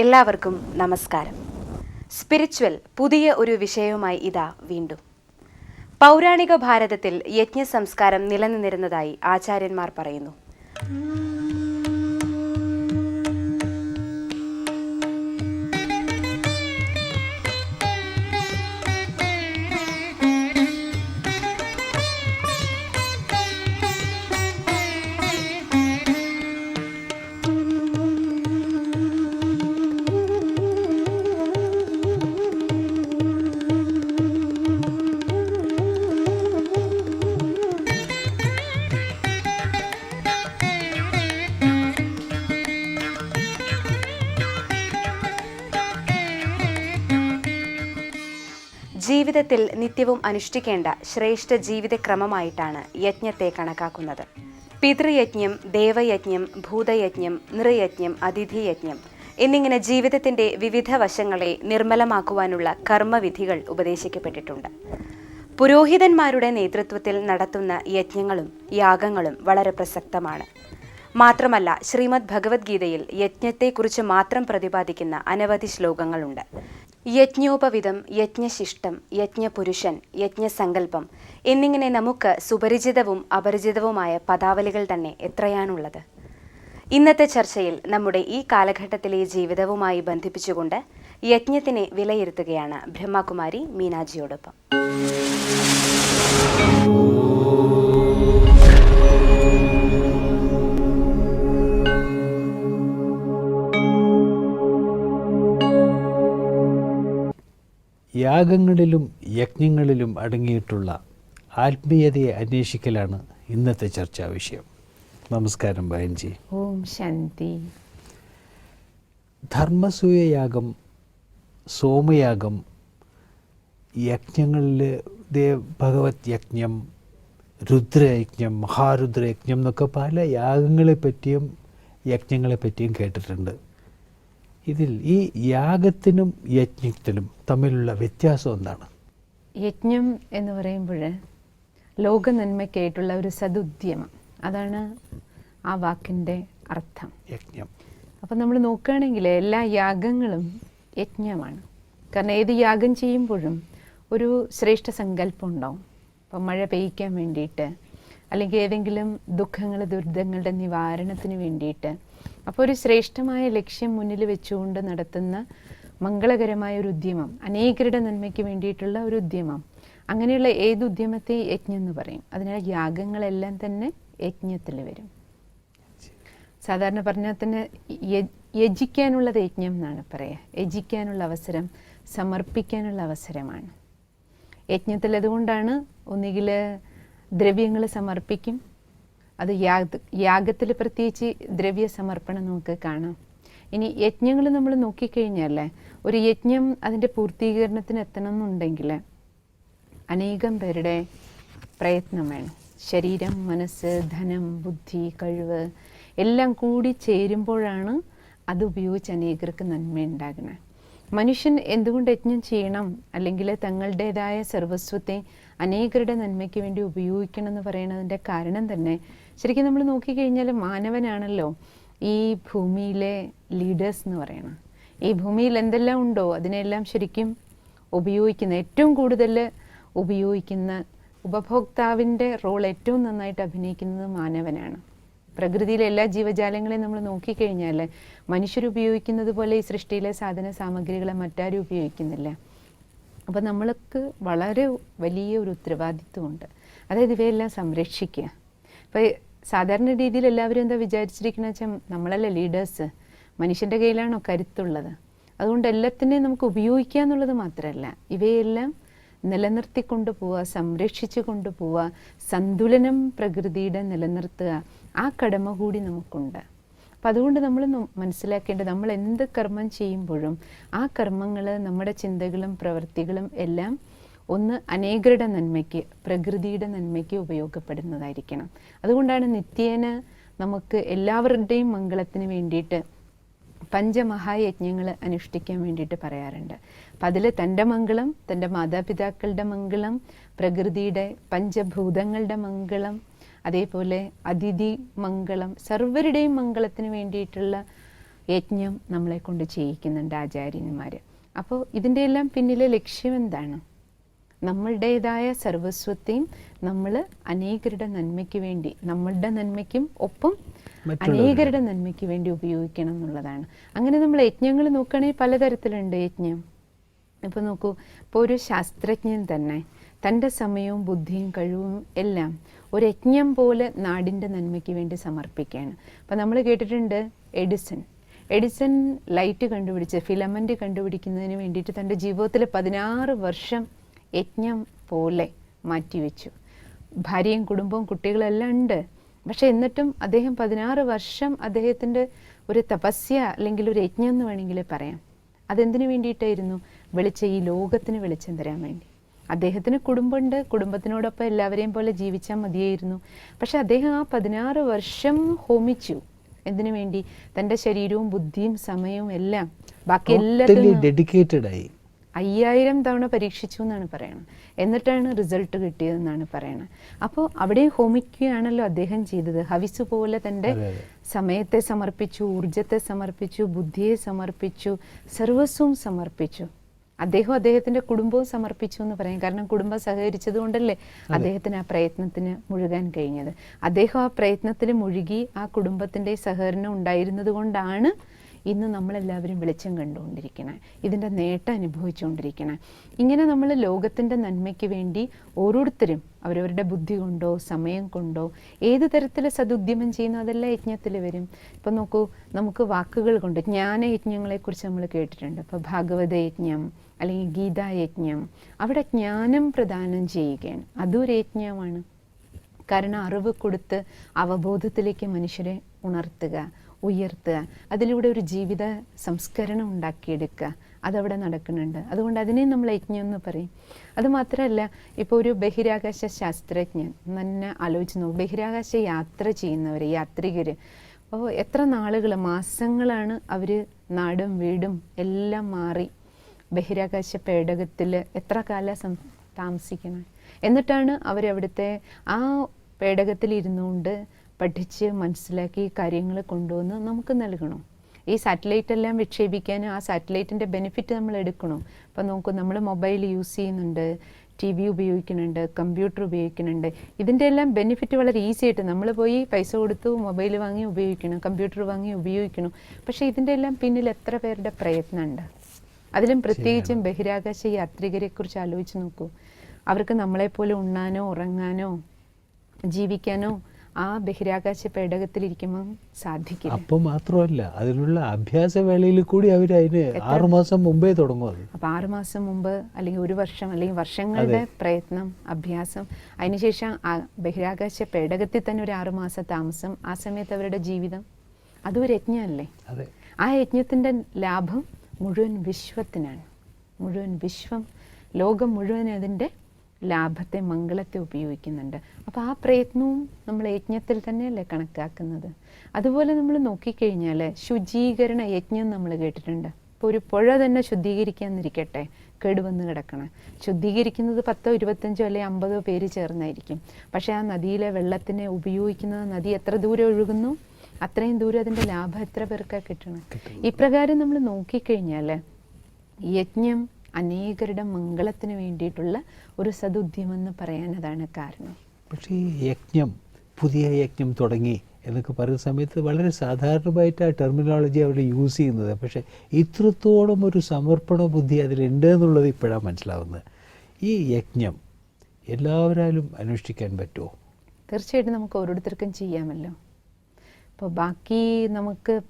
എല്ലാവർക്കും നമസ്കാരം. സ്പിരിച്വൽ പുതിയ ഒരു വിഷയവുമായി ഇതാ വീണ്ടും. പൗരാണിക ഭാരതത്തിൽ യജ്ഞ സംസ്കാരം നിലനിന്നിരുന്നതായി ആചാര്യന്മാർ പറയുന്നു. ജീവിതത്തിൽ നിത്യവും അനുഷ്ഠിക്കേണ്ട ശ്രേഷ്ഠ ജീവിതക്രമമായിട്ടാണ് യജ്ഞത്തെ കണക്കാക്കുന്നത്. പിതൃയജ്ഞം ദേവയജ്ഞം ഭൂതയജ്ഞം നൃയജ്ഞം അതിഥിയജ്ഞം എന്നിങ്ങനെ ജീവിതത്തിന്റെ വിവിധ വശങ്ങളെ നിർമ്മലമാക്കുവാനുള്ള കർമ്മവിധികൾ ഉപദേശിക്കപ്പെട്ടിട്ടുണ്ട്. പുരോഹിതന്മാരുടെ നേതൃത്വത്തിൽ നടത്തുന്ന യജ്ഞങ്ങളും യാഗങ്ങളും വളരെ പ്രസക്തമാണ്. മാത്രമല്ല ശ്രീമദ് ഭഗവത്ഗീതയിൽ യജ്ഞത്തെക്കുറിച്ച് മാത്രം പ്രതിപാദിക്കുന്ന അനവധി ശ്ലോകങ്ങളുണ്ട്. യജ്ഞോപവിധം യജ്ഞശിഷ്ടം യജ്ഞപുരുഷൻ യജ്ഞസങ്കല്പം എന്നിങ്ങനെ നമുക്ക് സുപരിചിതവും അപരിചിതവുമായ പദാവലികൾ തന്നെ എത്രയാണുള്ളത്? ഇന്നത്തെ ചർച്ചയിൽ നമ്മുടെ ഈ കാലഘട്ടത്തിലെ ജീവിതവുമായി ബന്ധിപ്പിച്ചുകൊണ്ട് യജ്ഞത്തിനെ വിലയിരുത്തുകയാണ് ബ്രഹ്മകുമാരി മീനാജിയോടൊപ്പം. യാഗങ്ങളിലും യജ്ഞങ്ങളിലും അടങ്ങിയിട്ടുള്ള ആത്മീയതയെ അന്വേഷിക്കലാണ് ഇന്നത്തെ ചർച്ചാ വിഷയം. നമസ്കാരം ബയൻജി ഓം ശാന്തി. ധർമ്മസൂയയാഗം സോമയാഗം യജ്ഞങ്ങളിൽ ദേ ഭഗവത് യജ്ഞം രുദ്രയജ്ഞം മഹാരുദ്രയജ്ഞം എന്നൊക്കെ പല യാഗങ്ങളെ പറ്റിയും യജ്ഞങ്ങളെ പറ്റിയും കേട്ടിട്ടുണ്ട്. ഇതിൽ ഈ യാഗത്തിനും യജ്ഞത്തിനും തമ്മിലുള്ള വ്യത്യാസം എന്താണ്? യജ്ഞം എന്ന് പറയുമ്പോൾ ലോക നന്മയ്ക്കായിട്ടുള്ള ഒരു സതുദ്യമം അതാണ് ആ വാക്കിന്റെ അർത്ഥം. യജ്ഞം. അപ്പം നമ്മൾ നോക്കുകയാണെങ്കിൽ എല്ലാ യാഗങ്ങളും യജ്ഞമാണ്. കാരണം ഏത് യാഗം ചെയ്യുമ്പോഴും ഒരു ശ്രേഷ്ഠ സങ്കല്പം ഉണ്ടാവും. ഇപ്പം മഴ പെയ്യ്ക്കാൻ വേണ്ടിയിട്ട് അല്ലെങ്കിൽ ഏതെങ്കിലും ദുഃഖങ്ങൾ ദുരിതങ്ങളുടെ നിവാരണത്തിന് വേണ്ടിയിട്ട്. അപ്പോൾ ഒരു ശ്രേഷ്ഠമായ ലക്ഷ്യം മുന്നിൽ വെച്ചുകൊണ്ട് നടത്തുന്ന മംഗളകരമായ ഒരു ഉദ്യമം അനേകരുടെ നന്മയ്ക്ക് വേണ്ടിയിട്ടുള്ള ഒരു ഉദ്യമം. അങ്ങനെയുള്ള ഏത് ഉദ്യമത്തെ യജ്ഞം എന്ന് പറയും? അതിനാൽ യാഗങ്ങളെല്ലാം തന്നെ യജ്ഞത്തിൽ വരും. സാധാരണ പറഞ്ഞാൽ തന്നെ യജിക്കാനുള്ളത് യജ്ഞം എന്നാണ് പറയുക. യജിക്കാനുള്ള അവസരം സമർപ്പിക്കാനുള്ള അവസരമാണ്. യജ്ഞത്തിൽ അതുകൊണ്ടാണ് ഒന്നുകിൽ ദ്രവ്യങ്ങൾ സമർപ്പിക്കും. അത് യാഗ യാഗത്തിൽ പ്രത്യേകിച്ച് ദ്രവ്യ സമർപ്പണം നമുക്ക് കാണാം. ഇനി യജ്ഞങ്ങൾ നമ്മൾ നോക്കിക്കഴിഞ്ഞാൽ ഒരു യജ്ഞം അതിന്റെ പൂർത്തീകരണത്തിന് എത്തണം എന്നുണ്ടെങ്കിൽ അനേകം പേരുടെ പ്രയത്നം വേണം ശരീരം മനസ്സ് ധനം ബുദ്ധി കഴിവ് എല്ലാം കൂടി ചേരുമ്പോഴാണ് അത് ഉപയോഗിച്ച് അനേകർക്ക് നന്മയുണ്ടാകുന്നത്. മനുഷ്യൻ എന്തുകൊണ്ട് യജ്ഞം ചെയ്യണം? അല്ലെങ്കിൽ തങ്ങളുടേതായ സർവസ്വത്തെ അനേകരുടെ നന്മയ്ക്ക് വേണ്ടി ഉപയോഗിക്കണം എന്ന് പറയുന്നതിന്റെ കാരണം തന്നെ. ശരിക്കും നമ്മൾ നോക്കിക്കഴിഞ്ഞാൽ മാനവനാണല്ലോ ഈ ഭൂമിയിലെ ലീഡേഴ്സ് എന്ന് പറയണം ഈ ഭൂമിയിൽ എന്തെല്ലാം ഉണ്ടോ അതിനെല്ലാം ശരിക്കും ഉപയോഗിക്കുന്ന ഏറ്റവും കൂടുതൽ ഉപയോഗിക്കുന്ന ഉപഭോക്താവിന്റെ റോൾ ഏറ്റവും നന്നായിട്ട് അഭിനയിക്കുന്നത് മാനവനാണ്. പ്രകൃതിയിലെ എല്ലാ ജീവജാലങ്ങളെയും നമ്മൾ നോക്കിക്കഴിഞ്ഞാൽ മനുഷ്യർ ഉപയോഗിക്കുന്നത് പോലെ ഈ സൃഷ്ടിയിലെ സാധന സാമഗ്രികളെ മറ്റാരും ഉപയോഗിക്കുന്നില്ല. അപ്പോൾ നമ്മൾക്ക് വളരെ വലിയ ഒരു ഉത്തരവാദിത്വമുണ്ട്. അതായത് ഇവയെല്ലാം സംരക്ഷിക്കുക. ഇപ്പോൾ സാധാരണ രീതിയിൽ എല്ലാവരും എന്താ വിചാരിച്ചിരിക്കുന്നത് വെച്ചാൽ നമ്മളല്ലേ ലീഡേഴ്സ്? മനുഷ്യന്റെ കയ്യിലാണോ കരുത്തുള്ളത്? അതുകൊണ്ട് എല്ലാത്തിനെയും നമുക്ക് ഉപയോഗിക്കുക എന്നുള്ളത് മാത്രമല്ല ഇവയെല്ലാം നിലനിർത്തിക്കൊണ്ട് പോവുക സംരക്ഷിച്ചു കൊണ്ടുപോവുക സന്തുലനം പ്രകൃതിയുടെ നിലനിർത്തുക ആ കടമ കൂടി നമുക്കുണ്ട്. അപ്പം അതുകൊണ്ട് നമ്മൾ മനസ്സിലാക്കേണ്ടത് നമ്മൾ എന്ത് കർമ്മം ചെയ്യുമ്പോഴും ആ കർമ്മങ്ങൾ നമ്മുടെ ചിന്തകളും പ്രവൃത്തികളും എല്ലാം ഒന്ന് അനേകരുടെ നന്മയ്ക്ക് പ്രകൃതിയുടെ നന്മയ്ക്ക് ഉപയോഗപ്പെടുന്നതായിരിക്കണം. അതുകൊണ്ടാണ് നിത്യേന നമുക്ക് എല്ലാവരുടെയും മംഗളത്തിന് വേണ്ടിയിട്ട് പഞ്ചമഹായജ്ഞങ്ങൾ അനുഷ്ഠിക്കാൻ വേണ്ടിയിട്ട് പറയാറുണ്ട്. അപ്പം അതിൽ തന്റെ മംഗളം തന്റെ മാതാപിതാക്കളുടെ മംഗളം പ്രകൃതിയുടെ പഞ്ചഭൂതങ്ങളുടെ മംഗളം അതേപോലെ അതിഥി മംഗളം സർവരുടെയും മംഗളത്തിന് വേണ്ടിയിട്ടുള്ള യജ്ഞം നമ്മളെ കൊണ്ട് ചെയ്യിക്കുന്നുണ്ട് ആചാര്യന്മാർ അപ്പോൾ ഇതിന്റെ എല്ലാം പിന്നിലെ ലക്ഷ്യം എന്താണ്? നമ്മളുടേതായ സർവസ്വത്തെയും നമ്മൾ അനേകരുടെ നന്മയ്ക്ക് വേണ്ടി നമ്മളുടെ നന്മയ്ക്കും ഒപ്പം. അനേകരുടെ നന്മയ്ക്ക് വേണ്ടി ഉപയോഗിക്കണം എന്നുള്ളതാണ്. അങ്ങനെ നമ്മൾ യജ്ഞങ്ങൾ നോക്കുകയാണെങ്കിൽ പലതരത്തിലുണ്ട് യജ്ഞം. ഇപ്പോൾ നോക്കൂ ഇപ്പോൾ ഒരു ശാസ്ത്രജ്ഞൻ തന്നെ തന്റെ സമയവും ബുദ്ധിയും കഴിവും എല്ലാം ഒരു യജ്ഞം പോലെ നാടിന്റെ നന്മയ്ക്ക് വേണ്ടി സമർപ്പിക്കുകയാണ്. അപ്പം നമ്മൾ കേട്ടിട്ടുണ്ട് എഡിസൺ. എഡിസൺ ലൈറ്റ് കണ്ടുപിടിച്ച് ഫിലമെന്റ് കണ്ടുപിടിക്കുന്നതിന് വേണ്ടിയിട്ട് തന്റെ ജീവിതത്തിൽ പതിനാറ് വർഷം യജ്ഞം പോലെ മാറ്റിവെച്ചു. ഭാര്യയും കുടുംബവും കുട്ടികളെല്ലാം ഉണ്ട്. പക്ഷെ എന്നിട്ടും അദ്ദേഹം പതിനാറ് വർഷം അദ്ദേഹത്തിന്റെ ഒരു തപസ്യ അല്ലെങ്കിൽ ഒരു യജ്ഞം എന്ന് വേണമെങ്കിൽ പറയാം. അതെന്തിനു വേണ്ടിയിട്ടായിരുന്നു? വെളിച്ച ഈ ലോകത്തിന് വെളിച്ചം തരാൻ വേണ്ടി. അദ്ദേഹത്തിന് കുടുംബമുണ്ട്. കുടുംബത്തിനോടൊപ്പം എല്ലാവരെയും പോലെ ജീവിച്ചാൽ മതിയായിരുന്നു. പക്ഷെ അദ്ദേഹം ആ പതിനാറ് വർഷം ഹോമിച്ചു. എന്തിനു വേണ്ടി? തന്റെ ശരീരവും ബുദ്ധിയും സമയവും എല്ലാം. ബാക്കി എല്ലാത്തിനും അയ്യായിരം തവണ പരീക്ഷിച്ചു എന്നാണ് പറയണത്. എന്നിട്ടാണ് റിസൾട്ട് കിട്ടിയതെന്നാണ് പറയണത്. അപ്പോൾ അവിടെ ഹോമിക്കുകയാണല്ലോ അദ്ദേഹം ചെയ്തത്. ഹവിസ് പോലെ തന്റെ. സമയത്തെ സമർപ്പിച്ചു ഊർജത്തെ സമർപ്പിച്ചു ബുദ്ധിയെ സമർപ്പിച്ചു സർവസ്വവും സമർപ്പിച്ചു. അദ്ദേഹം അദ്ദേഹത്തിന്റെ കുടുംബവും സമർപ്പിച്ചു എന്ന് പറയാം. കാരണം കുടുംബം സഹകരിച്ചത് കൊണ്ടല്ലേ അദ്ദേഹത്തിന് ആ പ്രയത്നത്തിന് മുഴുകാൻ കഴിഞ്ഞത്. അദ്ദേഹം ആ പ്രയത്നത്തിൽ മുഴുകി ആ കുടുംബത്തിന്റെ സഹകരണം ഉണ്ടായിരുന്നത് കൊണ്ടാണ് ഇന്ന് നമ്മളെല്ലാവരും വെളിച്ചം കണ്ടുകൊണ്ടിരിക്കണേ ഇതിന്റെ നേട്ടം അനുഭവിച്ചുകൊണ്ടിരിക്കണേ. ഇങ്ങനെ നമ്മൾ ലോകത്തിന്റെ നന്മയ്ക്ക് വേണ്ടി ഓരോരുത്തരും അവരവരുടെ ബുദ്ധി കൊണ്ടോ സമയം കൊണ്ടോ ഏത് തരത്തിൽ സതുദ്യമം ചെയ്യുന്നു അതെല്ലാം യജ്ഞത്തിൽ വരും. ഇപ്പം നോക്കൂ നമുക്ക് വാക്കുകൾ കൊണ്ട് ജ്ഞാനയജ്ഞങ്ങളെക്കുറിച്ച് നമ്മൾ കേട്ടിട്ടുണ്ട്. അപ്പോൾ ഭാഗവത യജ്ഞം അല്ലെങ്കിൽ ഗീതായജ്ഞം അവിടെ ജ്ഞാനം പ്രദാനം ചെയ്യുകയാണ്. അതൊരു യജ്ഞമാണ്. കാരണം അറിവ് കൊടുത്ത് അവബോധത്തിലേക്ക് മനുഷ്യരെ ഉണർത്തുക ഉയർത്തുക. അതിലൂടെ ഒരു ജീവിത സംസ്കരണം ഉണ്ടാക്കിയെടുക്കുക. അതവിടെ നടക്കുന്നുണ്ട്. അതുകൊണ്ട് അതിനെ നമ്മൾ യജ്ഞം എന്ന് പറയും. അതുമാത്രമല്ല ഇപ്പോൾ ഒരു ബഹിരാകാശ ശാസ്ത്രജ്ഞൻ നന്നെ ആലോചിച്ച് നോക്കും. ബഹിരാകാശ യാത്ര ചെയ്യുന്നവർ യാത്രികർ അപ്പോൾ എത്ര നാളുകൾ മാസങ്ങളാണ് അവർ നാടും വീടും എല്ലാം മാറി ബഹിരാകാശ പേടകത്തിൽ എത്ര കാലം താമസിക്കണം? എന്നിട്ടാണ് അവരവിടുത്തെ ആ പേടകത്തിൽ ഇരുന്നുകൊണ്ട് പഠിച്ച് മനസ്സിലാക്കി കാര്യങ്ങൾ കൊണ്ടുവന്ന് നമുക്ക് നൽകണം. ഈ സാറ്റലൈറ്റ് എല്ലാം വിക്ഷേപിക്കാൻ ആ സാറ്റലൈറ്റിന്റെ ബെനിഫിറ്റ് നമ്മൾ എടുക്കണം. അപ്പോൾ നോക്കൂ നമ്മൾ മൊബൈൽ യൂസ് ചെയ്യുന്നുണ്ട് ടി വി ഉപയോഗിക്കുന്നുണ്ട് കമ്പ്യൂട്ടർ ഉപയോഗിക്കുന്നുണ്ട്. ഇതിന്റെ എല്ലാം ബെനിഫിറ്റ് വളരെ ഈസി ആയിട്ട് നമ്മൾ പോയി പൈസ കൊടുത്തു മൊബൈൽ വാങ്ങി ഉപയോഗിക്കണം കമ്പ്യൂട്ടർ വാങ്ങി ഉപയോഗിക്കണം. പക്ഷേ ഇതിന്റെ എല്ലാം പിന്നിൽ എത്ര പേരുടെ പ്രയത്നമുണ്ട്? അതിലും പ്രത്യേകിച്ചും ബഹിരാകാശ യാത്രികരെക്കുറിച്ച് ആലോചിച്ച് നോക്കൂ. അവർക്ക് നമ്മളെപ്പോലെ ഉണ്ണാനോ ഉറങ്ങാനോ ജീവിക്കാനോ ആ ബഹിരാകാശ പേടകത്തിലിരിക്കുമ്പം സാധിക്കും അപ്പൊ മാത്രമല്ല അതിനുള്ള അഭ്യാസ വേളയിൽ കൂടി അവർ അതിന് ആറുമാസം മുമ്പേ തുടങ്ങും അത്. അപ്പം ആറുമാസം മുമ്പ് അല്ലെങ്കിൽ ഒരു വർഷം അല്ലെങ്കിൽ വർഷങ്ങളുടെ പ്രയത്നം അഭ്യാസം അതിനുശേഷം ആ ബഹിരാകാശ പേടകത്തിൽ തന്നെ ഒരു ആറുമാസം താമസം ആ സമയത്ത് അവരുടെ ജീവിതം അതും ഒരു യജ്ഞമല്ലേ? ആ യജ്ഞത്തിന്റെ ലാഭം മുഴുവൻ വിശ്വത്തിനാണ്. മുഴുവൻ വിശ്വം ലോകം മുഴുവൻ അതിന്റെ ലാഭത്തെ മംഗളത്തെ ഉപയോഗിക്കുന്നുണ്ട്. അപ്പോൾ ആ പ്രയത്നവും നമ്മൾ യജ്ഞത്തിൽ തന്നെയല്ലേ കണക്കാക്കുന്നത്? അതുപോലെ നമ്മൾ നോക്കിക്കഴിഞ്ഞാൽ ശുചീകരണ യജ്ഞം നമ്മൾ കേട്ടിട്ടുണ്ട്. ഇപ്പോൾ ഒരു പുഴ തന്നെ ശുദ്ധീകരിക്കാന്നിരിക്കട്ടെ കേടുവന്ന് കിടക്കണം. ശുദ്ധീകരിക്കുന്നത് പത്തോ ഇരുപത്തഞ്ചോ അല്ലെങ്കിൽ അമ്പതോ പേര് ചേർന്നായിരിക്കും. പക്ഷേ ആ നദിയിലെ വെള്ളത്തിനെ ഉപയോഗിക്കുന്നത് നദി എത്ര ദൂരം ഒഴുകുന്നു? അത്രയും ദൂരം അതിന്റെ ലാഭം എത്ര പേർക്കാണ് കിട്ടണം? ഇപ്രകാരം നമ്മൾ നോക്കിക്കഴിഞ്ഞാൽ യജ്ഞം അനേകരുടെ മംഗളത്തിന് വേണ്ടിയിട്ടുള്ള ഒരു സതുദ്യമം എന്ന് പറയാൻ അതാണ് കാരണം. പക്ഷേ ഈ യജ്ഞം പുതിയ യജ്ഞം തുടങ്ങി എന്നൊക്കെ പറയുന്ന സമയത്ത് വളരെ സാധാരണമായിട്ട് ആ ടെർമിനോളജി അവർ യൂസ് ചെയ്യുന്നത്. പക്ഷേ ഇത്രത്തോളം ഒരു സമർപ്പണ ബുദ്ധി അതിലുണ്ട് എന്നുള്ളത് ഇപ്പോഴാണ് മനസ്സിലാവുന്നത്. ഈ യജ്ഞം എല്ലാവരാലും അനുഷ്ഠിക്കാൻ പറ്റുമോ? തീർച്ചയായിട്ടും നമുക്ക് ഓരോരുത്തർക്കും ചെയ്യാമല്ലോ. ഇപ്പോൾ ബാക്കി നമുക്ക്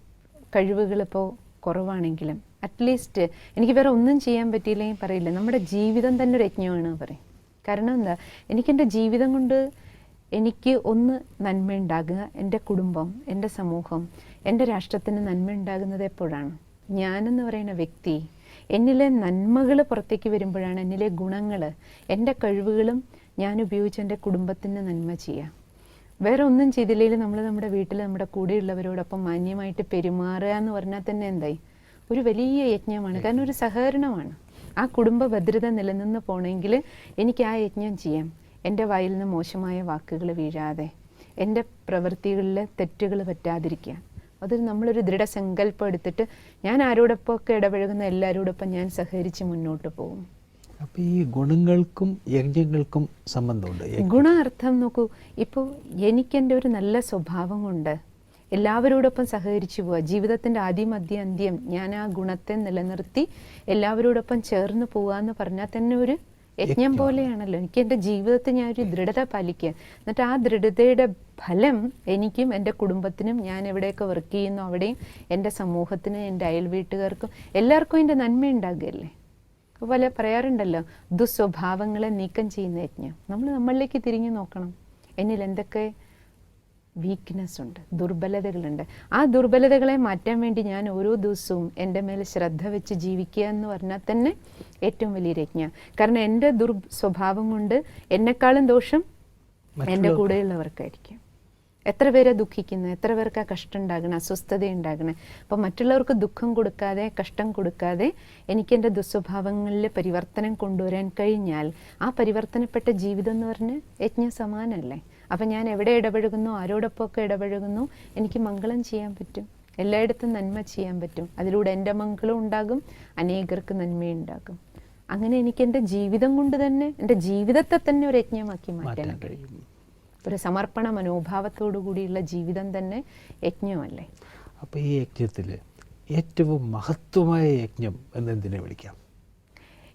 കഴിവുകൾ ഇപ്പോൾ കുറവാണെങ്കിലും അറ്റ്ലീസ്റ്റ് എനിക്ക് വേറെ ഒന്നും ചെയ്യാൻ പറ്റിയില്ലെങ്കിൽ പറയില്ല. നമ്മുടെ ജീവിതം തന്നെ ഒരു യജ്ഞമാണ് പറയും. കാരണം എന്താ? എനിക്കെന്റെ ജീവിതം കൊണ്ട് എനിക്ക് ഒന്ന് നന്മ ഉണ്ടാകുക. എന്റെ കുടുംബം എന്റെ സമൂഹം എന്റെ രാഷ്ട്രത്തിന് നന്മ ഉണ്ടാകുന്നത് എപ്പോഴാണ്? ഞാനെന്ന് പറയുന്ന വ്യക്തി എന്നിലെ നന്മകൾ പുറത്തേക്ക് വരുമ്പോഴാണ് എന്നിലെ ഗുണങ്ങൾ എന്റെ കഴിവുകളും ഞാൻ ഉപയോഗിച്ച് എന്റെ കുടുംബത്തിന് നന്മ ചെയ്യുക. വേറെ ഒന്നും ചെയ്തില്ലെങ്കിൽ നമ്മൾ നമ്മുടെ വീട്ടിൽ നമ്മുടെ കൂടെയുള്ളവരോടൊപ്പം മാന്യമായിട്ട് പെരുമാറുക എന്ന് പറഞ്ഞാൽ തന്നെ എന്തായി? ഒരു വലിയ യജ്ഞമാണ്. കാരണം ഒരു സഹകരണമാണ്. ആ കുടുംബ ഭദ്രത നിലനിന്ന് പോകണമെങ്കിൽ എനിക്ക് ആ യജ്ഞം ചെയ്യാം. എന്റെ വായിൽ നിന്ന് മോശമായ വാക്കുകൾ വീഴാതെ. എന്റെ പ്രവൃത്തികളിൽ തെറ്റുകൾ പറ്റാതിരിക്കുക അത് നമ്മളൊരു ദൃഢസങ്കല്പം എടുത്തിട്ട് ഞാൻ ആരോടൊപ്പമൊക്കെ ഇടപഴകുന്ന എല്ലാവരോടൊപ്പം ഞാൻ സഹകരിച്ച് മുന്നോട്ട് പോകും. അപ്പോൾ ഈ ഗുണങ്ങൾക്കും യജ്ഞങ്ങൾക്കും സംബന്ധമുണ്ട്. ഗുണാർത്ഥം നോക്കൂ. ഇപ്പോൾ എനിക്കെന്റെ ഒരു നല്ല സ്വഭാവം കൊണ്ട് എല്ലാവരോടൊപ്പം സഹകരിച്ചു പോവുക. ജീവിതത്തിന്റെ ആദ്യം മധ്യ അന്ത്യം ഞാൻ ആ ഗുണത്തെ നിലനിർത്തി എല്ലാവരോടൊപ്പം ചേർന്ന് പോവുക എന്ന് പറഞ്ഞാൽ തന്നെ ഒരു യജ്ഞം പോലെയാണല്ലോ. എനിക്ക് എന്റെ ജീവിതത്തിൽ ഞാൻ ഒരു ദൃഢത പാലിക്കുക. എന്നിട്ട് ആ ദൃഢതയുടെ ഫലം എനിക്കും എന്റെ കുടുംബത്തിനും ഞാൻ എവിടെയൊക്കെ വർക്ക് ചെയ്യുന്നു അവിടെയും എന്റെ സമൂഹത്തിനും എന്റെ അയൽ വീട്ടുകാർക്കും എല്ലാവർക്കും എന്റെ നന്മ ഉണ്ടാകുകയല്ലേ? അതുപോലെ പറയാറുണ്ടല്ലോ ദുസ്വഭാവങ്ങളെ നീക്കം ചെയ്യുന്ന യജ്ഞം. നമ്മൾ നമ്മളിലേക്ക് തിരിഞ്ഞു നോക്കണം. എന്നിൽ എന്തൊക്കെ വീക്ക്നെസ് ഉണ്ട് ദുർബലതകളുണ്ട്. ആ ദുർബലതകളെ മാറ്റാൻ വേണ്ടി ഞാൻ ഓരോ ദിവസവും എന്റെ മേൽ ശ്രദ്ധ വെച്ച് ജീവിക്കുക എന്ന് പറഞ്ഞാൽ തന്നെ ഏറ്റവും വലിയ രജ്ഞ. കാരണം എന്റെ ദുർ സ്വഭാവം കൊണ്ട് എന്നെക്കാളും ദോഷം എന്റെ. കൂടെയുള്ളവർക്കായിരിക്കും. എത്ര പേരെ ദുഃഖിക്കുന്നു എത്ര പേർക്ക് ആ കഷ്ടം ഉണ്ടാകണം അസ്വസ്ഥത ഉണ്ടാകണം. അപ്പം മറ്റുള്ളവർക്ക് ദുഃഖം കൊടുക്കാതെ കഷ്ടം കൊടുക്കാതെ എനിക്ക് എന്റെ ദുസ്വഭാവങ്ങളിൽ പരിവർത്തനം കൊണ്ടുവരാൻ കഴിഞ്ഞാൽ ആ പരിവർത്തനപ്പെട്ട ജീവിതം എന്ന് പറഞ്ഞ് യജ്ഞ സമാനമല്ലേ അപ്പം ഞാൻ എവിടെ ഇടപഴകുന്നു? ആരോടൊപ്പമൊക്കെ ഇടപഴകുന്നു? എനിക്ക് മംഗളം ചെയ്യാൻ പറ്റും. എല്ലായിടത്തും നന്മ ചെയ്യാൻ പറ്റും. അതിലൂടെ എന്റെ മംഗളം ഉണ്ടാകും. അനേകർക്ക് നന്മയുണ്ടാകും അങ്ങനെ എനിക്ക് എന്റെ ജീവിതം കൊണ്ട് തന്നെ എന്റെ ജീവിതത്തെ തന്നെ ഒരു യജ്ഞമാക്കി മാറ്റാൻ കഴിയും. ഒരു സമർപ്പണ മനോഭാവത്തോടു കൂടിയുള്ള ജീവിതം തന്നെ യജ്ഞമല്ലേ? അപ്പോൾ ഈ യജ്ഞത്തിൽ ഏറ്റവും മഹത്വമായ യജ്ഞം എന്നെന്തിനെ വിളിക്കാം.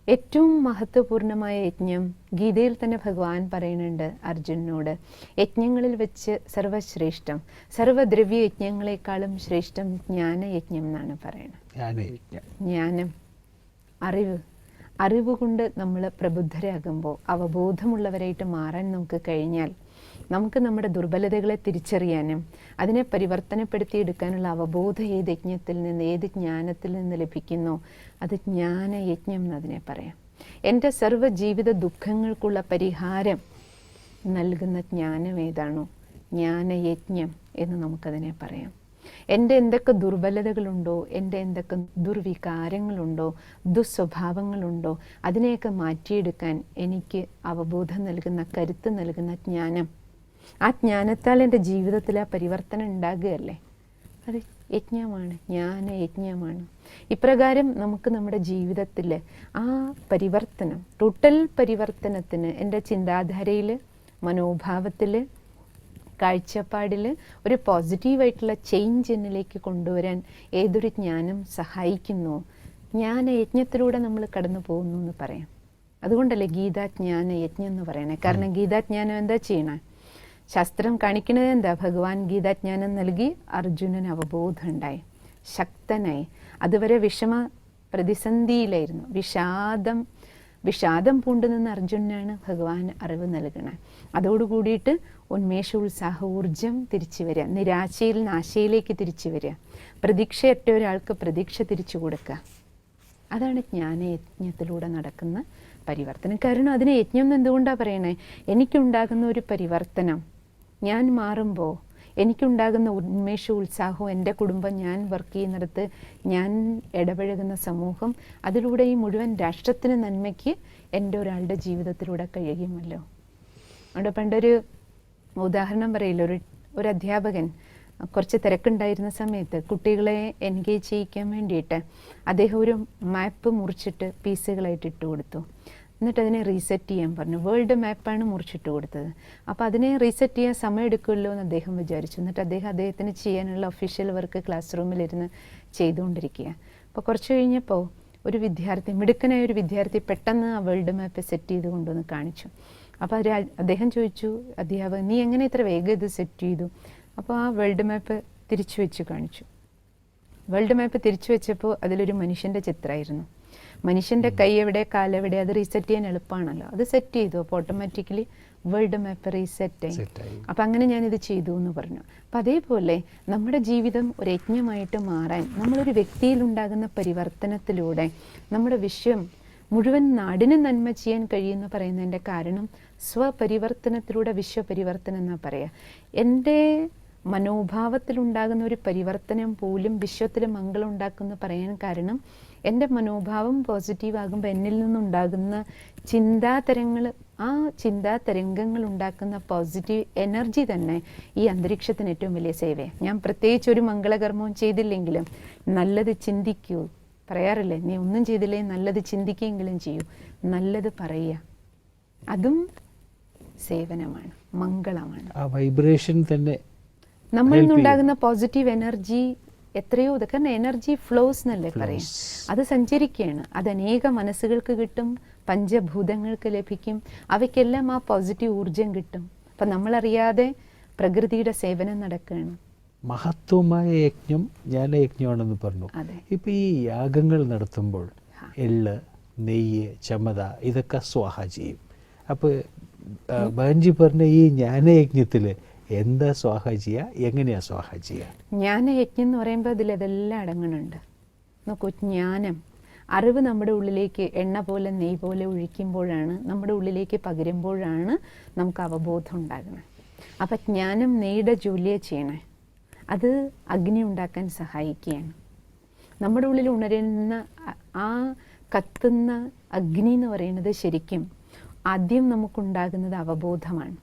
ഏറ്റവും മഹത്വപൂർണമായ യജ്ഞം ഗീതയിൽ തന്നെ ഭഗവാൻ പറയുന്നുണ്ട് അർജുനനോട്. യജ്ഞങ്ങളിൽ വെച്ച് സർവശ്രേഷ്ഠം. സർവദ്രവ്യ യജ്ഞങ്ങളെക്കാളും ശ്രേഷ്ഠം ജ്ഞാനയജ്ഞം എന്നാണ് പറയുന്നത്. ജ്ഞാനം. അറിവ്. അറിവുകൊണ്ട് നമ്മൾ പ്രബുദ്ധരാകുമ്പോൾ അവബോധമുള്ളവരായിട്ട് മാറാൻ നമുക്ക് കഴിഞ്ഞാൽ നമുക്ക് നമ്മുടെ ദുർബലതകളെ തിരിച്ചറിയാനും അതിനെ പരിവർത്തനപ്പെടുത്തി എടുക്കാനുള്ള അവബോധം ഏത് യജ്ഞത്തിൽ നിന്ന് ഏത് ജ്ഞാനത്തിൽ നിന്ന് ലഭിക്കുന്നു അത് ജ്ഞാനയജ്ഞം എന്നതിനെ പറയാം. എന്റെ സർവ ജീവിത ദുഃഖങ്ങൾക്കുള്ള പരിഹാരം നൽകുന്ന ജ്ഞാനം ഏതാണോ? ജ്ഞാനയജ്ഞം എന്ന് നമുക്കതിനെ പറയാം. എന്റെ എന്തൊക്കെ ദുർബലതകളുണ്ടോ എന്റെ എന്തൊക്കെ ദുർവികാരങ്ങളുണ്ടോ ദുസ്വഭാവങ്ങളുണ്ടോ അതിനെയൊക്കെ മാറ്റിയെടുക്കാൻ എനിക്ക് അവബോധം നൽകുന്ന കരുത്ത് നൽകുന്ന ജ്ഞാനം ആ ജ്ഞാനത്താൽ എന്റെ ജീവിതത്തിൽ ആ പരിവർത്തനം ഉണ്ടാകുകയല്ലേ? അത് യജ്ഞമാണ് ജ്ഞാന യജ്ഞമാണ്. ഇപ്രകാരം നമുക്ക് നമ്മുടെ ജീവിതത്തിൽ ആ പരിവർത്തനം ടോട്ടൽ പരിവർത്തനത്തിന് എന്റെ ചിന്താധാരയിൽ മനോഭാവത്തിൽ കാഴ്ചപ്പാടിൽ ഒരു പോസിറ്റീവായിട്ടുള്ള ചേഞ്ച് എന്നിലേക്ക് കൊണ്ടുവരാൻ ഏതൊരു ജ്ഞാനം സഹായിക്കുന്നു? ജ്ഞാന യജ്ഞത്തിലൂടെ നമ്മൾ കടന്നു പോകുന്നു എന്ന് പറയാം. അതുകൊണ്ടല്ലേ ഗീതാജ്ഞാന യജ്ഞം എന്ന് പറയണേ. കാരണം ഗീതാജ്ഞാനം എന്താ ചെയ്യണേ? ശാസ്ത്രം കാണിക്കുന്നത് എന്താ? ഭഗവാൻ ഗീതാജ്ഞാനം നൽകി അർജുനന് അവബോധം ഉണ്ടായി. ശക്തനായി. അതുവരെ വിഷമ പ്രതിസന്ധിയിലായിരുന്നു. വിഷാദം വിഷാദം പൂണ്ടു നിന്ന് അർജുനാണ് ഭഗവാൻ അറിവ് നൽകുന്നത് അതോടുകൂടിയിട്ട് ഉന്മേഷ ഉത്സാഹ ഊർജം തിരിച്ചു വരിക. നിരാശയിൽ നാശയിലേക്ക് തിരിച്ചു വരിക. പ്രതീക്ഷയറ്റ ഒരാൾക്ക് പ്രതീക്ഷ തിരിച്ചു കൊടുക്കുക. അതാണ് ജ്ഞാനയജ്ഞത്തിലൂടെ നടക്കുന്ന പരിവർത്തനം. കാരണം അതിനെ യജ്ഞം എന്തുകൊണ്ടാണ് പറയണേ? എനിക്കുണ്ടാകുന്ന ഒരു പരിവർത്തനം. ഞാൻ മാറുമ്പോൾ എനിക്കുണ്ടാകുന്ന ഉന്മേഷവും ഉത്സാഹവും എന്റെ കുടുംബം ഞാൻ വർക്ക് ചെയ്യുന്നിടത്ത് ഞാൻ ഇടപഴകുന്ന സമൂഹം അതിലൂടെ ഈ മുഴുവൻ രാഷ്ട്രത്തിന് നന്മയ്ക്ക് എന്റെ ഒരാളുടെ ജീവിതത്തിലൂടെ കഴിയുമല്ലോ. അവിടെ പണ്ടൊരു ഉദാഹരണം പറയില്ല ഒരു ഒരു അധ്യാപകൻ കുറച്ച് തിരക്കുണ്ടായിരുന്ന സമയത്ത് കുട്ടികളെ എൻഗേജ് ചെയ്യിക്കാൻ വേണ്ടിയിട്ട് അദ്ദേഹം ഒരു മാപ്പ് മുറിച്ചിട്ട് പീസുകളായിട്ട് ഇട്ട് കൊടുത്തു എന്നിട്ട് അതിനെ റീസെറ്റ് ചെയ്യാൻ പറഞ്ഞു. വേൾഡ് മാപ്പാണ് മുറിച്ചിട്ട് കൊടുത്തത്. അപ്പോൾ അതിനെ റീസെറ്റ് ചെയ്യാൻ സമയം എടുക്കുമല്ലോ എന്ന് അദ്ദേഹം വിചാരിച്ചു. എന്നിട്ട് അദ്ദേഹം അദ്ദേഹത്തിന് ചെയ്യാനുള്ള ഒഫീഷ്യൽ വർക്ക് ക്ലാസ് റൂമിലിരുന്ന് ചെയ്തുകൊണ്ടിരിക്കുക അപ്പോൾ കുറച്ച് കഴിഞ്ഞപ്പോൾ ഒരു വിദ്യാർത്ഥി മിടുക്കനായ ഒരു വിദ്യാർത്ഥി പെട്ടെന്ന് ആ വേൾഡ് മാപ്പ് സെറ്റ് ചെയ്ത് കൊണ്ടുവന്ന് കാണിച്ചു. അപ്പോൾ അവർ അദ്ദേഹം ചോദിച്ചു അധ്യാപകൻ നീ എങ്ങനെ ഇത്ര വേഗം ഇത് സെറ്റ് ചെയ്തു? അപ്പോൾ ആ വേൾഡ് മാപ്പ് തിരിച്ചു വെച്ച് കാണിച്ചു. വേൾഡ് മാപ്പ് തിരിച്ചു വെച്ചപ്പോൾ അതിലൊരു മനുഷ്യന്റെ ചിത്രമായിരുന്നു. മനുഷ്യന്റെ കൈ എവിടെ കാലെവിടെ അത് റീസെറ്റ് ചെയ്യാൻ എളുപ്പമാണല്ലോ. അത് സെറ്റ് ചെയ്തു. അപ്പോൾ ഓട്ടോമാറ്റിക്കലി വേൾഡ് മാപ്പ് റീസെറ്റ് ആയി. അപ്പം അങ്ങനെ ഞാനിത് ചെയ്തു എന്ന് പറഞ്ഞു. അപ്പം അതേപോലെ നമ്മുടെ ജീവിതം ഒരു യജ്ഞമായിട്ട് മാറാൻ നമ്മളൊരു വ്യക്തിയിലുണ്ടാകുന്ന പരിവർത്തനത്തിലൂടെ നമ്മുടെ വിഷയം മുഴുവൻ നാടിന് നന്മ ചെയ്യാൻ കഴിയുമെന്ന് പറയുന്നതിന്റെ കാരണം സ്വപരിവർത്തനത്തിലൂടെ വിശ്വപരിവർത്തനം എന്നാ പറയുക എന്റെ മനോഭാവത്തിലുണ്ടാകുന്ന ഒരു പരിവർത്തനം പോലും വിശ്വത്തിൽ മംഗളം ഉണ്ടാക്കുമെന്ന് പറയാൻ കാരണം എന്റെ മനോഭാവം പോസിറ്റീവ് ആകുമ്പോൾ എന്നിൽ നിന്നുണ്ടാകുന്ന ചിന്താതരങ്ങൾ ആ ചിന്താ തരംഗങ്ങൾ ഉണ്ടാക്കുന്ന പോസിറ്റീവ് എനർജി തന്നെ ഈ അന്തരീക്ഷത്തിന് ഏറ്റവും വലിയ സേവയാണ്. ഞാൻ പ്രത്യേകിച്ച് ഒരു മംഗളകർമ്മവും ചെയ്തില്ലെങ്കിലും നല്ലത് ചിന്തിക്കൂ. പറയാറില്ലേ നീ ഒന്നും ചെയ്തില്ലേ നല്ലത് ചിന്തിക്കുകയെങ്കിലും ചെയ്യൂ. നല്ലത് പറയുക. അതും സേവനമാണ് മംഗളമാണ്. ആ വൈബ്രേഷൻ തന്നെ നമ്മളിൽ നിന്നുണ്ടാകുന്ന പോസിറ്റീവ് എനർജി എത്രയോ ഇതൊക്കെ എനർജി ഫ്ലോസ് എന്നല്ലേ പറയാം? അത് സഞ്ചരിക്കുകയാണ്. അത് അനേക മനസ്സുകൾക്ക് കിട്ടും പഞ്ചഭൂതങ്ങൾക്ക് ലഭിക്കും. അവയ്ക്കെല്ലാം ആ പോസിറ്റീവ് ഊർജം കിട്ടും. അപ്പം നമ്മളറിയാതെ പ്രകൃതിയുടെ സേവനം നടക്കുകയാണ്. മഹത്വമായ യജ്ഞം ജ്ഞാനയജ്ഞമാണെന്ന് പറഞ്ഞു. ഇപ്പൊ ഈ യാഗങ്ങൾ നടത്തുമ്പോൾ എൾ എള്ള് നെയ്യ് ചമത ഇതൊക്കെ സ്വാഹ ചെയ്യും. അപ്പോൾ ബാൻജി പറഞ്ഞ ഈ ജ്ഞാനയജ്ഞത്തിൽ എന്താ സ്വാഹ ചെയ്യുക എങ്ങനെയാ സ്വാഹ ചെയ്യുക ജ്ഞാനയജ്ഞം എന്ന് പറയുമ്പോൾ അതിൽ അതെല്ലാം അടങ്ങുന്നുണ്ട്. നോക്കൂ ജ്ഞാനം. അറിവ് നമ്മുടെ ഉള്ളിലേക്ക് എണ്ണ പോലെ നെയ് പോലെ ഒഴിക്കുമ്പോഴാണ് നമ്മുടെ ഉള്ളിലേക്ക് പകരുമ്പോഴാണ് നമുക്ക് അവബോധം ഉണ്ടാകുന്നത്. അപ്പം ജ്ഞാനം നെയ്യുടെ ജോലിയെ ചെയ്യണേ. അത് അഗ്നി ഉണ്ടാക്കാൻ സഹായിക്കുകയാണ്. നമ്മുടെ ഉള്ളിൽ ഉണരുന്ന ആ കത്തുന്ന അഗ്നി എന്ന് പറയുന്നത് ശരിക്കും ആദ്യം നമുക്കുണ്ടാകുന്നത് അവബോധമാണ്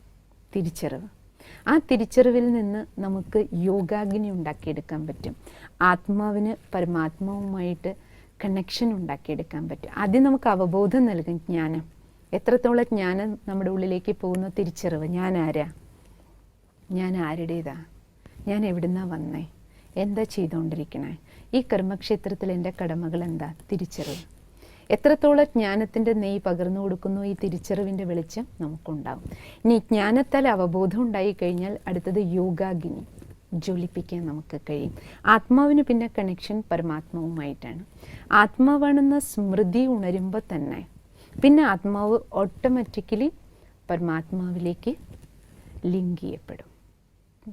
തിരിച്ചറിവ്. ആ തിരിച്ചറിവിൽ നിന്ന് നമുക്ക് യോഗാഗ്നി ഉണ്ടാക്കിയെടുക്കാൻ പറ്റും. ആത്മാവിന് പരമാത്മാവുമായിട്ട് കണക്ഷൻ ഉണ്ടാക്കിയെടുക്കാൻ പറ്റും. ആദ്യം നമുക്ക് അവബോധം നൽകും ജ്ഞാനം. എത്രത്തോളം ജ്ഞാനം നമ്മുടെ ഉള്ളിലേക്ക് പോകുന്ന? തിരിച്ചറിവ്. ഞാൻ ആരാ? ഞാൻ ആരുടേതാ? ഞാൻ എവിടുന്നാ വന്നേ? എന്താ ചെയ്തുകൊണ്ടിരിക്കണേ ഈ കർമ്മക്ഷേത്രത്തിൽ എന്റെ കടമകൾ എന്താ? തിരിച്ചറിവ്. എത്രത്തോളം ജ്ഞാനത്തിന്റെ നെയ് പകർന്നു കൊടുക്കുന്നു ഈ തിരിച്ചറിവിന്റെ വെളിച്ചം നമുക്കുണ്ടാകും. ഇനി ജ്ഞാനത്താൽ അവബോധം ഉണ്ടായി കഴിഞ്ഞാൽ അടുത്തത് യോഗാഗിനി. ജ്വലിപ്പിക്കാൻ നമുക്ക് കഴിയും. ആത്മാവിന് പിന്നെ കണക്ഷൻ പരമാത്മാവുമായിട്ടാണ്. ആത്മാവാണെന്ന സ്മൃതി ഉണരുമ്പോൾ തന്നെ പിന്നെ ആത്മാവ് ഓട്ടോമാറ്റിക്കലി പരമാത്മാവിലേക്ക് ലിങ്ക് ചെയ്യപ്പെടും.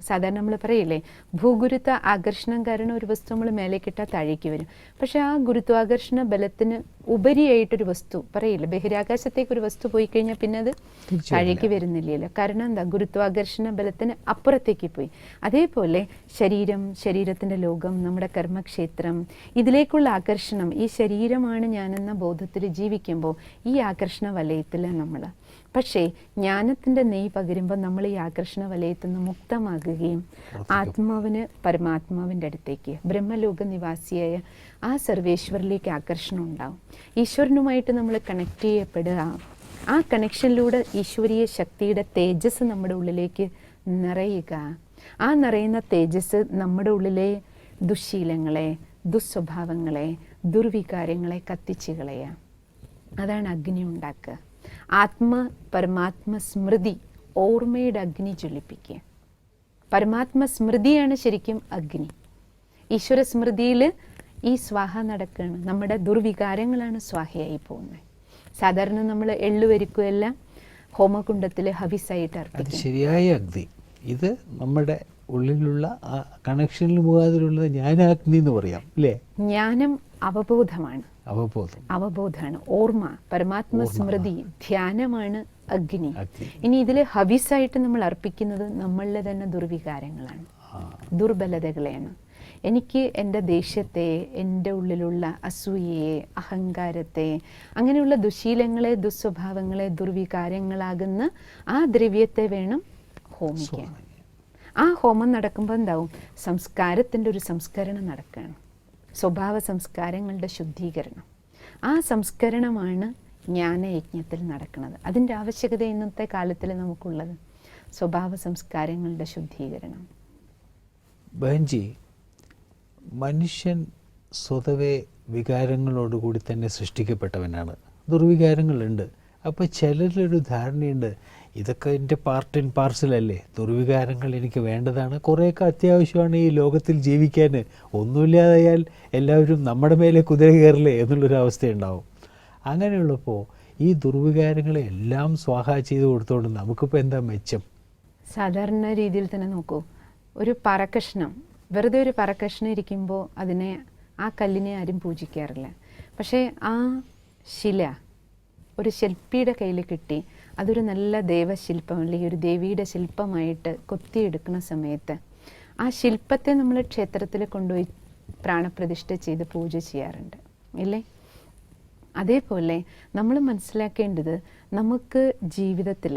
സാധാരണ നമ്മൾ പറയില്ലേ ഭൂഗുരുത്വ ആകർഷണം കാരണം ഒരു വസ്തു നമ്മൾ മേലേക്കിട്ടാൽ താഴേക്ക് വരും. പക്ഷേ ആ ഗുരുത്വാകർഷണ ബലത്തിന് ഉപരിയായിട്ടൊരു വസ്തു പറയില്ല ബഹിരാകാശത്തേക്ക് ഒരു വസ്തു പോയി കഴിഞ്ഞാൽ പിന്നെ അത് താഴേക്ക് വരുന്നില്ലല്ലോ. കാരണം എന്താ ഗുരുത്വാകർഷണ ബലത്തിന് അപ്പുറത്തേക്ക് പോയി. അതേപോലെ ശരീരം ശരീരത്തിന്റെ ലോകം നമ്മുടെ കർമ്മക്ഷേത്രം ഇതിലേക്കുള്ള ആകർഷണം ഈ ശരീരമാണ് ഞാനെന്ന ബോധത്തിൽ ജീവിക്കുമ്പോൾ ഈ ആകർഷണ വലയത്തിൽ നമ്മൾ. പക്ഷേ ജ്ഞാനത്തിന്റെ നെയ് പകരുമ്പോൾ നമ്മൾ ഈ ആകർഷണ വലയത്തിൽ നിന്ന് മുക്തമാകുകയും ആത്മാവിന് പരമാത്മാവിന്റെ അടുത്തേക്ക് ബ്രഹ്മലോക നിവാസിയായ ആ സർവേശ്വരിലേക്ക് ആകർഷണം ഉണ്ടാവും. ഈശ്വരനുമായിട്ട് നമ്മൾ കണക്ട് ചെയ്യപ്പെടുക. ആ കണക്ഷനിലൂടെ ഈശ്വരീയ ശക്തിയുടെ തേജസ് നമ്മുടെ ഉള്ളിലേക്ക് നിറയുക. ആ നിറയുന്ന തേജസ് നമ്മുടെ ഉള്ളിലെ ദുശീലങ്ങളെ ദുസ്വഭാവങ്ങളെ ദുർവികാരങ്ങളെ കത്തിച്ച് കളയുക. അതാണ് അഗ്നി ഉണ്ടാക്കുക. ആത്മ പരമാത്മ സ്മൃതി ഓർമ്മയുടെ അഗ്നി ജ്വലിപ്പിക്കുക. പരമാത്മ സ്മൃതിയാണ് ശരിക്കും അഗ്നി. ഈശ്വര സ്മൃതിയിൽ ഈ സ്വാഹ നടക്കുകയാണ്. നമ്മുടെ ദുർവികാരങ്ങളാണ് സ്വാഹയായി പോകുന്നത്. സാധാരണ നമ്മൾ എള്ളുവരിക്കുമെല്ലാം ഹോമകുണ്ടത്തിൽ ഹവിസായിട്ട് അർപ്പിക്കും. ശരിയായ അഗ്നി. ഇത് നമ്മുടെ ഉള്ളിലുള്ള ആ കണക്ഷനിൽ മുഖാതിലുള്ള ജ്ഞാനാഗ്നി എന്ന് പറയാം അല്ലേ ജ്ഞാനം അവബോധമാണ്. അവബോധം. അവബോധമാണ്. ഓർമ്മ പരമാത്മ സ്മൃതി ധ്യാനമാണ് അഗ്നി. ഇനി ഇതിൽ ഹവിസായിട്ട് നമ്മൾ അർപ്പിക്കുന്നത് നമ്മളിലെ തന്നെ ദുർവികാരങ്ങളാണ്. ദുർബലതകളെയാണ്. എനിക്ക് എന്റെ ദേഷ്യത്തെ എന്റെ ഉള്ളിലുള്ള അസൂയയെ അഹങ്കാരത്തെ അങ്ങനെയുള്ള ദുശീലങ്ങളെ ദുസ്വഭാവങ്ങളെ ദുർവികാരങ്ങളാകുന്ന ആ ദ്രവ്യത്തെ വേണം ഹോമിക്കാൻ. ആ ഹോമം നടക്കുമ്പോൾ എന്താവും? സംസ്കാരത്തിന്റെ ഒരു സംസ്കരണം നടക്കുകയാണ്. സ്വഭാവ സംസ്കാരങ്ങളുടെ ശുദ്ധീകരണം. ആ സംസ്കരണമാണ് ജ്ഞാനയജ്ഞത്തിൽ നടക്കുന്നത്. അതിന്റെ ആവശ്യകത ഇന്നത്തെ കാലത്തിൽ നമുക്കുള്ളത്? സ്വഭാവ സംസ്കാരങ്ങളുടെ ശുദ്ധീകരണം. ബഹൻജി മനുഷ്യൻ സ്വതവേ വികാരങ്ങളോടുകൂടി തന്നെ സൃഷ്ടിക്കപ്പെട്ടവനാണ്. ദുർവികാരങ്ങളുണ്ട്. അപ്പോൾ ചിലരിലൊരു ധാരണയുണ്ട് ഇതൊക്കെ എന്റെ പാർട്ട് ആൻഡ് പാർസലല്ലേ ദുർവികാരങ്ങൾ എനിക്ക് വേണ്ടതാണ്. കുറേയൊക്കെ അത്യാവശ്യമാണ് ഈ ലോകത്തിൽ ജീവിക്കാൻ. ഒന്നുമില്ലാതായാൽ എല്ലാവരും നമ്മുടെ മേലെ കുതിര കയറില്ലേ എന്നുള്ളൊരു അവസ്ഥയുണ്ടാവും. അങ്ങനെയുള്ളപ്പോൾ ഈ ദുർവികാരങ്ങളെ എല്ലാം സ്വാഹ ചെയ്ത് കൊടുത്തോണ്ട് നമുക്കിപ്പോൾ എന്താ മെച്ചം? സാധാരണ രീതിയിൽ തന്നെ നോക്കൂ. ഒരു പറക്കഷ്ണം വെറുതെ ഒരു പറക്കഷ്ണം ഇരിക്കുമ്പോൾ അതിനെ ആ കല്ലിനെ ആരും പൂജിക്കാറില്ല. പക്ഷേ ആ ശില ഒരു ശില്പിയുടെ കയ്യിൽ കിട്ടി. അതൊരു നല്ല ദേവശില്പം അല്ലെങ്കിൽ ഒരു ദേവിയുടെ ശില്പമായിട്ട് കൊത്തിയെടുക്കുന്ന സമയത്ത് ആ ശില്പത്തെ നമ്മൾ ക്ഷേത്രത്തിൽ കൊണ്ടുപോയി പ്രാണപ്രതിഷ്ഠ ചെയ്ത് പൂജ ചെയ്യാറുണ്ട്. ഇല്ലേ? അതേപോലെ നമ്മൾ മനസ്സിലാക്കേണ്ടത് നമുക്ക് ജീവിതത്തിൽ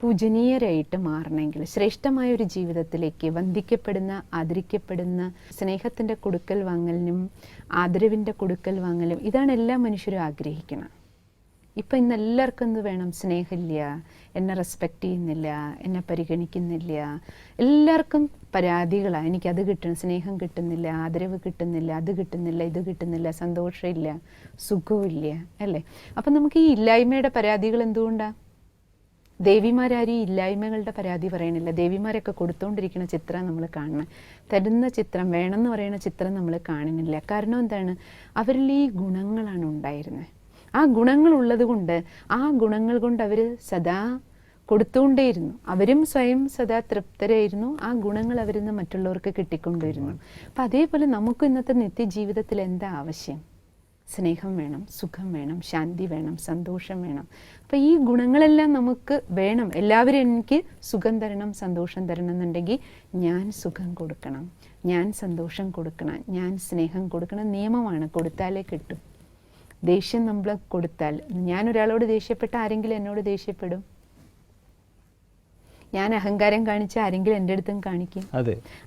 പൂജനീയരായിട്ട് മാറണമെങ്കിൽ ശ്രേഷ്ഠമായ ഒരു ജീവിതത്തിലേക്ക് വന്ദിക്കപ്പെടുന്ന ആദരിക്കപ്പെടുന്ന സ്നേഹത്തിന്റെ കൊടുക്കൽ വാങ്ങലിനും ആദരവിന്റെ കൊടുക്കൽ വാങ്ങലും ഇതാണ് എല്ലാ മനുഷ്യരും ആഗ്രഹിക്കണം ഇപ്പം ഇന്ന് എല്ലാവർക്കും എന്ത് വേണം? സ്നേഹമില്ല എന്നെ റെസ്പെക്റ്റ് ചെയ്യുന്നില്ല എന്നെ പരിഗണിക്കുന്നില്ല. എല്ലാവർക്കും പരാതികളാണ്. എനിക്കത് കിട്ടണം സ്നേഹം കിട്ടുന്നില്ല ആദരവ് കിട്ടുന്നില്ല അത് കിട്ടുന്നില്ല ഇത് കിട്ടുന്നില്ല സന്തോഷമില്ല സുഖമില്ല അല്ലേ? അപ്പം നമുക്ക് ഈ ഇല്ലായ്മയുടെ പരാതികൾ എന്തുകൊണ്ടാണ് ദേവിമാരാരും ഇല്ലായ്മകളുടെ പരാതി പറയണില്ല. ദേവിമാരൊക്കെ കൊടുത്തുകൊണ്ടിരിക്കുന്ന ചിത്രം നമ്മൾ കാണണം. തരുന്ന ചിത്രം വേണമെന്ന് പറയുന്ന ചിത്രം നമ്മൾ കാണുന്നില്ല. കാരണം എന്താണ്? അവരിൽ ഈ ഗുണങ്ങളാണ് ഉണ്ടായിരുന്നത്. ആ ഗുണങ്ങൾ ഉള്ളത് കൊണ്ട് ആ ഗുണങ്ങൾ കൊണ്ട് അവർ സദാ കൊടുത്തുകൊണ്ടേയിരുന്നു. അവരും സ്വയം സദാ തൃപ്തരായിരുന്നു. ആ ഗുണങ്ങൾ അവരിൽ നിന്ന് മറ്റുള്ളവർക്ക് കിട്ടിക്കൊണ്ടിരുന്നു അപ്പം അതേപോലെ നമുക്ക് ഇന്നത്തെ നിത്യജീവിതത്തിൽ എന്താ ആവശ്യം? സ്നേഹം വേണം സുഖം വേണം ശാന്തി വേണം സന്തോഷം വേണം. അപ്പം ഈ ഗുണങ്ങളെല്ലാം നമുക്ക് വേണം. എല്ലാവരും എനിക്ക് സുഖം തരണം സന്തോഷം തരണം എന്നുണ്ടെങ്കിൽ ഞാൻ സുഖം കൊടുക്കണം. ഞാൻ സന്തോഷം കൊടുക്കണം. ഞാൻ സ്നേഹം കൊടുക്കണം. നിയമമാണ് കൊടുത്താലേ കിട്ടും. ദേഷ്യം നമ്മൾ കൊടുത്താൽ. ഞാൻ ഒരാളോട് ദേഷ്യപ്പെട്ട ആരെങ്കിലും എന്നോട് ദേഷ്യപ്പെടും? ഞാൻ അഹങ്കാരം കാണിച്ച ആരെങ്കിലും എന്റെ അടുത്തും കാണിക്കും?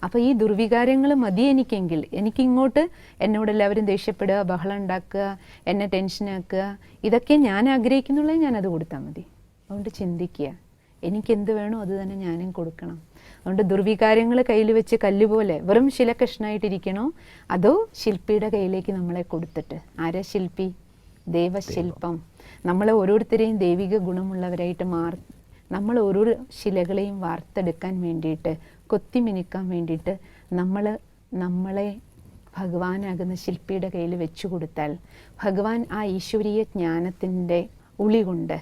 അപ്പോൾ ഈ ദുർവികാരങ്ങൾ മതി എനിക്കെങ്കിൽ. എനിക്കിങ്ങോട്ട് എന്നോട് എല്ലാവരും ദേഷ്യപ്പെടുക ബഹളം ഉണ്ടാക്കുക എന്നെ ടെൻഷനാക്കുക ഇതൊക്കെ ഞാൻ ആഗ്രഹിക്കുന്നുള്ളത് ഞാനത് കൊടുത്താൽ മതി. അതുകൊണ്ട് ചിന്തിക്കുക. എനിക്കെന്ത് വേണോ അത് തന്നെ ഞാനും കൊടുക്കണം. അതുകൊണ്ട് ദുർവികാരങ്ങൾ കയ്യിൽ വെച്ച് കല്ലുപോലെ വെറും ശിലകഷ്ണായിട്ടിരിക്കണോ അതോ ശില്പിയുടെ കയ്യിലേക്ക് നമ്മളെ കൊടുത്തിട്ട്? ആരാ ശില്പി? ദേവശില്പം. നമ്മൾ ഓരോരുത്തരെയും ദൈവിക ഗുണമുള്ളവരായിട്ട് മാർ നമ്മൾ ഓരോ ശിലകളെയും വാർത്തെടുക്കാൻ വേണ്ടിയിട്ട് കൊത്തിമിനുക്കാൻ വേണ്ടിയിട്ട് നമ്മൾ നമ്മളെ ഭഗവാനാകുന്ന ശില്പിയുടെ കയ്യിൽ വെച്ചു കൊടുത്താൽ ഭഗവാൻ ആ ഈശ്വരീയ ജ്ഞാനത്തിന്റെ ഉളി കൊണ്ട്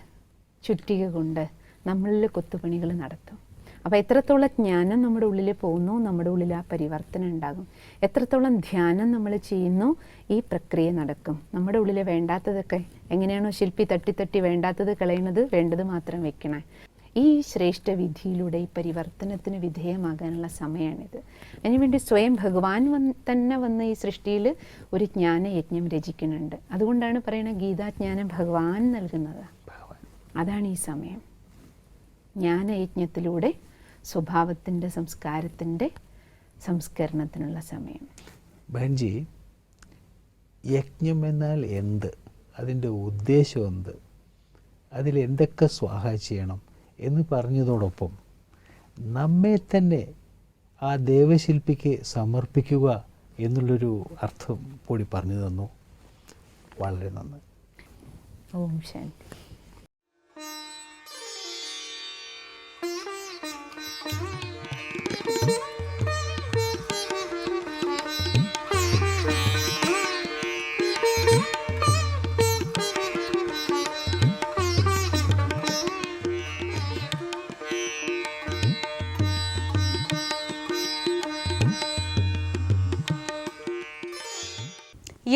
ചുറ്റിക കൊണ്ട് നമ്മളിൽ കൊത്തുപണികൾ നടത്തും. അപ്പോൾ എത്രത്തോളം ജ്ഞാനം നമ്മുടെ ഉള്ളിൽ പോകുന്നു നമ്മുടെ ഉള്ളിൽ ആ പരിവർത്തനം ഉണ്ടാകും. എത്രത്തോളം ധ്യാനം നമ്മൾ ചെയ്യുന്നു ഈ പ്രക്രിയ നടക്കും. നമ്മുടെ ഉള്ളിൽ വേണ്ടാത്തതൊക്കെ എങ്ങനെയാണോ ശില്പി തട്ടി തട്ടി വേണ്ടാത്തത് കളയുന്നത് വേണ്ടത് മാത്രം വെക്കണേ. ഈ ശ്രേഷ്ഠ വിധിയിലൂടെ ഈ പരിവർത്തനത്തിന് വിധേയമാകാനുള്ള സമയമാണിത്. അതിനുവേണ്ടി സ്വയം ഭഗവാൻ വന്ന് തന്നെ വന്ന് ഈ സൃഷ്ടിയിൽ ഒരു ജ്ഞാനയജ്ഞം രചിക്കുന്നുണ്ട്. അതുകൊണ്ടാണ് പറയുന്നത് ഗീതാജ്ഞാനം ഭഗവാൻ നൽകുന്നത്. അതാണ് ഈ സമയം. ജ്ഞാനയജ്ഞത്തിലൂടെ സ്വഭാവത്തിന്റെ സംസ്കാരത്തിന്റെ സംസ്കരണത്തിനുള്ള സമയം. ബഹൻജി യജ്ഞം എന്നാൽ എന്ത്? അതിന്റെ ഉദ്ദേശം എന്ത്? അതിൽ എന്തൊക്കെ സ്വാഹ ചെയ്യണം എന്ന് പറഞ്ഞതോടൊപ്പം നമ്മെ തന്നെ ആ ദേവശില്പിക്ക് സമർപ്പിക്കുക എന്നുള്ളൊരു അർത്ഥം കൂടി പറഞ്ഞു തന്നു. വളരെ നന്ദി. ഓം ശാന്തി.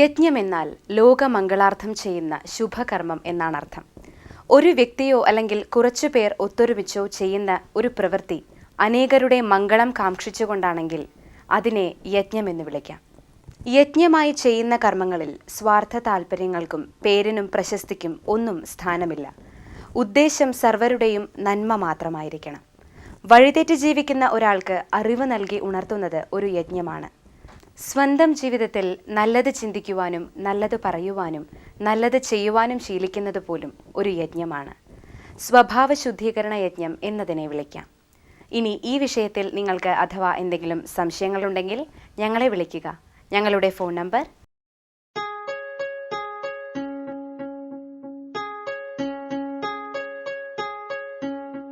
യജ്ഞം എന്നാൽ ലോകമംഗളാർത്ഥം ചെയ്യുന്ന ശുഭകർമ്മം എന്നാണ് അർത്ഥം. ഒരു വ്യക്തിയോ അല്ലെങ്കിൽ കുറച്ചു പേർ ഒത്തൊരുമിച്ചോ ചെയ്യുന്ന ഒരു പ്രവൃത്തി അനേകരുടെ മംഗളം കാക്ഷിച്ചുകൊണ്ടാണെങ്കിൽ അതിനെ യജ്ഞമെന്ന് വിളിക്കാം. യജ്ഞമായി ചെയ്യുന്ന കർമ്മങ്ങളിൽ സ്വാർത്ഥ താല്പര്യങ്ങൾക്കും പേരിനും പ്രശസ്തിക്കും ഒന്നും സ്ഥാനമില്ല. ഉദ്ദേശം സർവരുടെയും നന്മ മാത്രമായിരിക്കണം. വഴിതെറ്റി ജീവിക്കുന്ന ഒരാൾക്ക് അറിവ് നൽകി ഉണർത്തുന്നത് ഒരു യജ്ഞമാണ്. സ്വന്തം ജീവിതത്തിൽ നല്ലത് ചിന്തിക്കുവാനും നല്ലത് പറയുവാനും നല്ലത് ചെയ്യുവാനും ശീലിക്കുന്നത് പോലും ഒരു യജ്ഞമാണ്. സ്വഭാവ ശുദ്ധീകരണ യജ്ഞം എന്നതിനെ വിളിക്കാം. ഇനി ഈ വിഷയത്തിൽ നിങ്ങൾക്ക് അഥവാ എന്തെങ്കിലും സംശയങ്ങളുണ്ടെങ്കിൽ ഞങ്ങളെ വിളിക്കുക. ഞങ്ങളുടെ ഫോൺ നമ്പർ